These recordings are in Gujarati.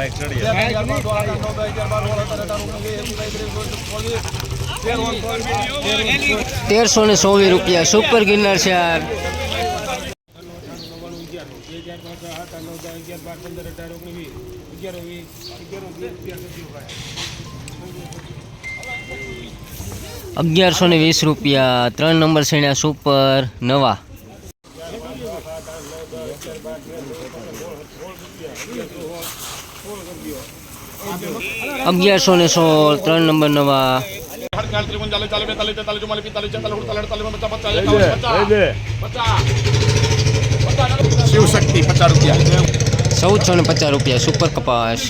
બાઈક ચડી તેરસો ને ચોવીસ રૂપિયા. સુપર ગિરનાર છે અગિયારસો ને વીસ રૂપિયા. ત્રણ નંબર શ્રેણ્યા સુપર નવા. અગિયારસો ને સોળ ત્રણ નંબર નવા. શિવ શક્તિ પચાસ રૂપિયા. ચૌદસો ને પચાસ રૂપિયા સુપર કપાસ.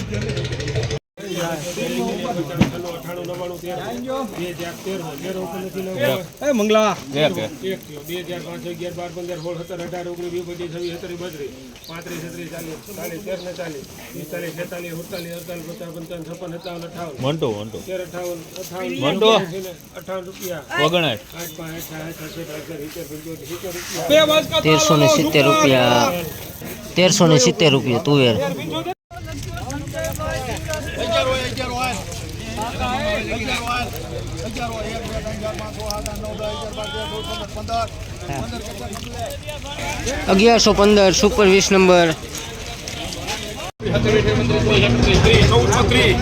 મંગલા. કે કે એક થયો. બે ચાર પાંચ અગિયાર બાર પંદર સોળ સત્તર અઢાર ઓગણીસ વીસ પચીસ છવ્વીસ સત્તરીસ બત્રીસ. પાંત્રીસ છત્રીસ ચાલીસ. ચાલીસ તેર ને ચાલીસ. પિસ્તાલીસ છેતાલીસ સુડતાલીસ અડતાલીસ પચાસ પંચાવન છપ્પન સત્તાવન અઠાવન. મોન્ટો મોન્ટો તેર અઠાવન અઠાવન અઠાવન રૂપિયા. આઠ પાંચ આઠ સાત અગિયાર સિત્તેર રૂપિયા. તેરસો ને સિત્તેર રૂપિયા. તેરસો ને સિત્તેર રૂપિયા તુવેર અગિયારસો પંદર સુપર વીસ નંબર ચૌદસો ત્રીસ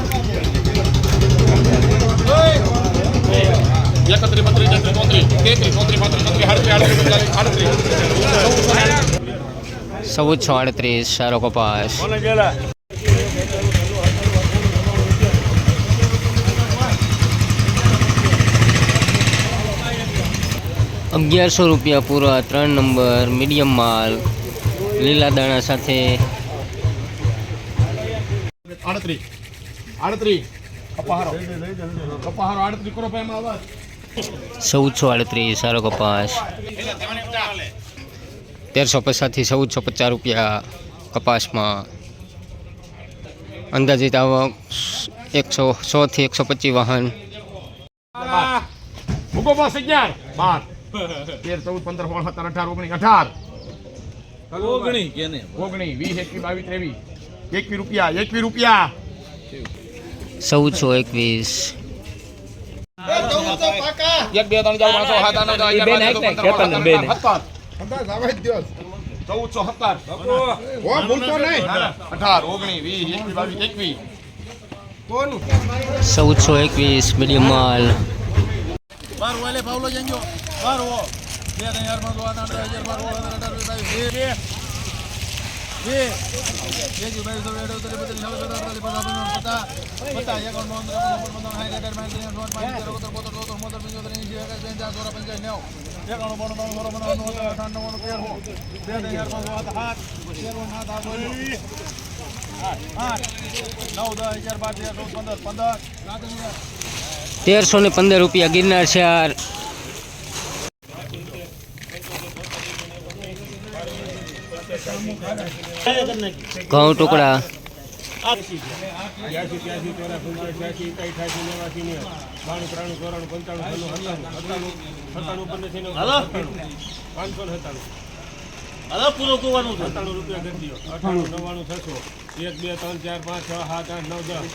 એકત્રીસ બત્રીસ તેત્રીસ ચોત્રીસ તેત્રીસ ચોત્રીસ પાંત્રીસ છત્રીસ આડત્રીસ આડત્રીસ આડત્રીસ ચૌદસો આડત્રીસ સારો કપાસ અગિયારસો રૂપિયા પૂરા ત્રણ નંબર મીડિયમ માલ લીલા દાણા સાથે. આડત્રીસ. આડત્રીસ. કપાહારો. કપાહારો આડત્રીસ કરો ભાઈ આવાજ ચૌદસો આડત્રીસ સારો કપાસ. તેરસો પચાસથી ચૌદસો પચાસ રૂપિયા કપાસમાં. અંદાજિત આવક એકસો સોથી એકસો પચીસ વાહન. બાર. તેર ચૌદ પંદર સોળ સત્તર અઢાર ઓગણીસ અઢાર. ઓગણી કેને ઓગણી વીસ એકવીસ બાવીસ ત્રેવીસ. એકવીસ રૂપિયા એકવીસ રૂપિયા. ચૌદસો એકવીસ. એક બે ત્રણ ચાર પાંચ સાત આઠ નવ દસ અગિયાર બાર તેર ચૌદ પંદર ચૌદસો સત્તર. અઢાર ઓગણીસ વીસ એકવીસ બાવીસ એકવીસ. ચૌદસો એકવીસ મીડિયમ માલ બાર વાલે પાવલો જંજો બાર ઓ બે પાંચ બે બે બે ત્રેપન ચોપન પંચાવન સાઠ અઢાર બાવીસ ત્રેવીસ ચોવીસ પાંચ તેર ઓગણત્રીસ બોતેર ચોતેર મોતેર પંચોતેર એંસી એકાસી ત્રણ ચાર ચોરા પંચાસ નેવું એકાણું બાણું બાણું નવ બે પાંચ છ સાત આઠ તેર સાત આઠ બોલો આઠ આઠ નવ દસ અગિયાર બાર તેર ચૌદ પંદર પંદર અગિયાર તેરસો ને પંદર રૂપિયા ગિરનાર ચાર ઘઉં ટુકડા. પંચાસ ને સત્તાણું. સત્તાણું સત્તાણું પંદર ને પાંચસો સત્તાણું સત્તાણું રૂપિયા કરી અઠાણું નવ્વાણું છસો એક બે ત્રણ ચાર પાંચ છ સાત આઠ નવ દસ.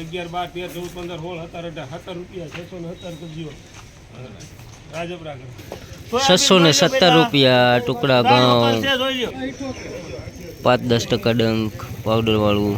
અગિયાર બાર તેર ચૌદ પંદર સોળ સત્તર અઢાર. સત્તર રૂપિયા છસો ને સત્તર છસો ને સત્તર રૂપિયા ટુકડા ઘઉં પાંચ દસ ટકા ડંક પાવડર વાળું